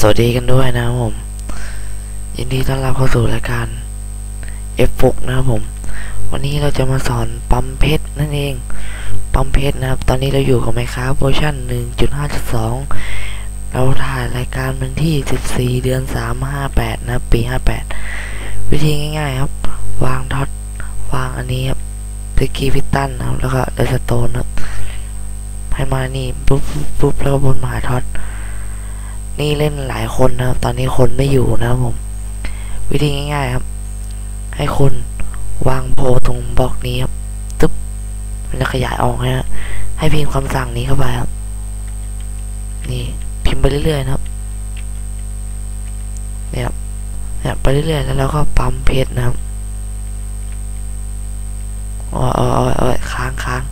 สวัสดีกันด้วยนะครับผม ยินดีต้อนรับเข้าสู่รายการ F ฟุกนะครับผม วันนี้เราจะมาสอนปั๊มเพชรนั่นเอง ปั๊มเพชรนะครับ ตอนนี้เราอยู่กับไมค้าเวอร์ชัน1.5.2 เราถ่ายรายการวันที่ 14 เดือน 3 58 นะปี 58 วิธีง่ายๆครับ วางท็อตวางอันนี้ครับสกีพิตันนะครับ แล้วก็เดสโตนครับ ให้มานี่ปุ๊บปุ๊บปุ๊บแล้วก็บนมหาท็อต นี่เล่นหลายคนนะครับ ตอนนี้คนไม่อยู่นะครับผม วิธีง่ายๆครับ ให้คุณวางโพลตรงบล็อกนี้ครับตึ๊บมันจะขยายออกนะฮะให้พิมพ์คำสั่งนี้เข้าไปครับ นี่พิมพ์ไปเรื่อยๆนะครับ เนี่ยครับเนี่ยไปเรื่อยๆแล้วเราก็ปั๊มเพชรนะครับอ้ยโอ้ยโอ้ยโอ้ยค้างค้าง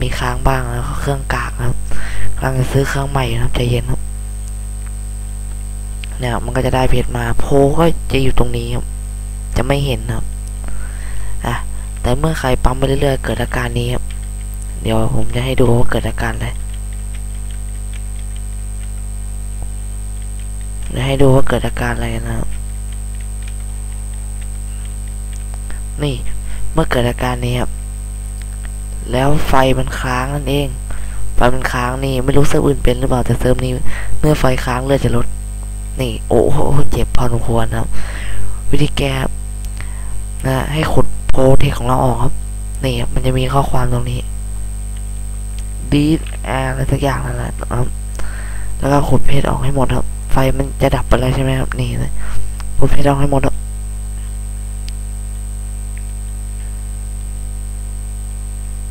มีค้างบ้างแล้วก็เครื่องกากนะครับกำลังจะซื้อเครื่องใหม่นะครับใจเย็นครับ เนี่ยมันก็จะได้เพจมาโพก็จะอยู่ตรงนี้ครับ จะไม่เห็นครับอะแต่เมื่อใครปั๊มไปเรื่อยๆเกิดอาการนี้ครับเดี๋ยวผมจะให้ดูว่าเกิดอาการอะไรจะให้ดูว่าเกิดอาการอะไรนะครับนี่เมื่อเกิดอาการนี้ครับ แล้วไฟมันค้างนั่นเอง ไฟมันค้างนี่ไม่รู้เซิร์ฟอื่นเป็นหรือเปล่าแต่เซิร์ฟนี้เมื่อไฟค้างเลือดจะลด นี่โอ้โหเจ็บพอสมควรครับ วิธีแก้นะให้ขุดโพเทคของเราออกครับนี่ครับมันจะมีข้อความตรงนี้ดีอะไรสักอย่างนั่นแหละครับ แล้วก็ขุดเพชรออกให้หมดครับ ไฟมันจะดับไปแล้วใช่ไหมครับ นี่เลยขุดเพชรออกให้หมดครับ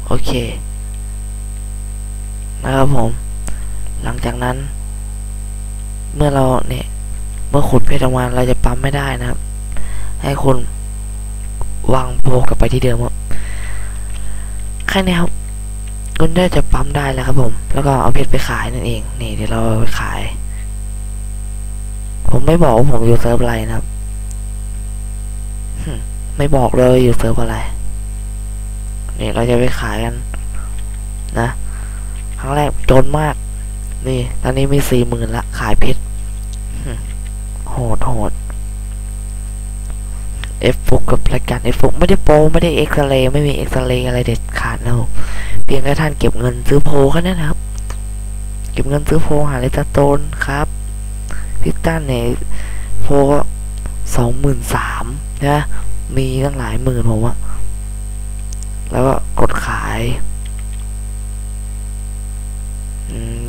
โอเค นะครับผม หลังจากนั้น เมื่อเราเนี่ย เมื่อขุดเพชรออกมาเราจะปั๊มไม่ได้นะครับ ให้คุณวางโพกลับไปที่เดิมครับแค่นี้ครับคุณได้จะปั๊มได้แล้วครับผม แล้วก็เอาเพชรไปขายนั่นเอง นี่เดี๋ยวเราไปขาย ผมไม่บอกว่าผมอยู่เซิร์ฟอะไรนะครับไม่บอกเลยอยู่เซิร์ฟอะไร นี่เราจะไปขายกันนะ ครั้งแรกจนมาก นี่ ตอนนี้มีสี่หมื่นละ ขายเพชร ดโหดเอฟฟุกกับรายการเอฟฟุกไม่ได้โปรไม่ได้เอ็กซเรย์ไม่มีเอ็กซเรย์อะไรเด็ดขาดนะผมเพียงแค่ท่านเก็บเงินซื้อโพลแค่นั้นะครับ เก็บเงินซื้อโพลหาเลสโตนครับพิตตันเนี่ยโพลสองหมื่นสามนะมีตั้งหลายหมื่นผมอะแล้วก็กดขาย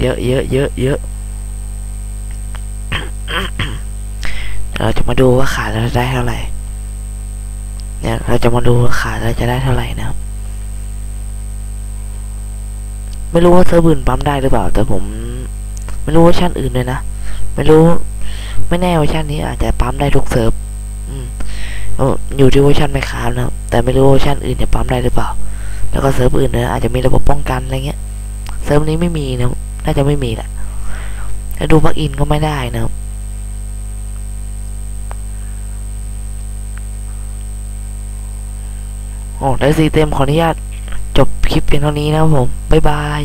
เยอะเยอะเยอะเยอะ เราจะมาดูว่าขายแล้วจะได้เท่าไหร่ เนี่ย เราจะมาดูว่าขายแล้วจะได้เท่าไหร่นะครับ ไม่รู้ว่าเซิร์ฟอื่นปั๊มได้หรือเปล่า แต่ผม ไม่รู้ว่าชั้นอื่นเลยนะ ไม่รู้ ไม่แน่ว่าชั้นนี้อาจจะปั๊มได้ทุกเซิร์ฟอยู่ที่เวอร์ชันไม่ค้านะครับแต่ไม่รู้เว่าชั้นอื่นจะปั๊มได้หรือเปล่า แล้วก็เซิร์ฟอื่นเนี่ยอาจจะมีระบบป้องกันอะไรเงี้ย เซิร์ฟนี้ไม่มีนะน่าจะไม่มีแหละถ้าดูปลั๊กอินก็ไม่ได้นะครับ โอ้ได้สีเต็มขออนุญาตจบคลิปเพียงเท่านี้นะครับผม บ๊ายบาย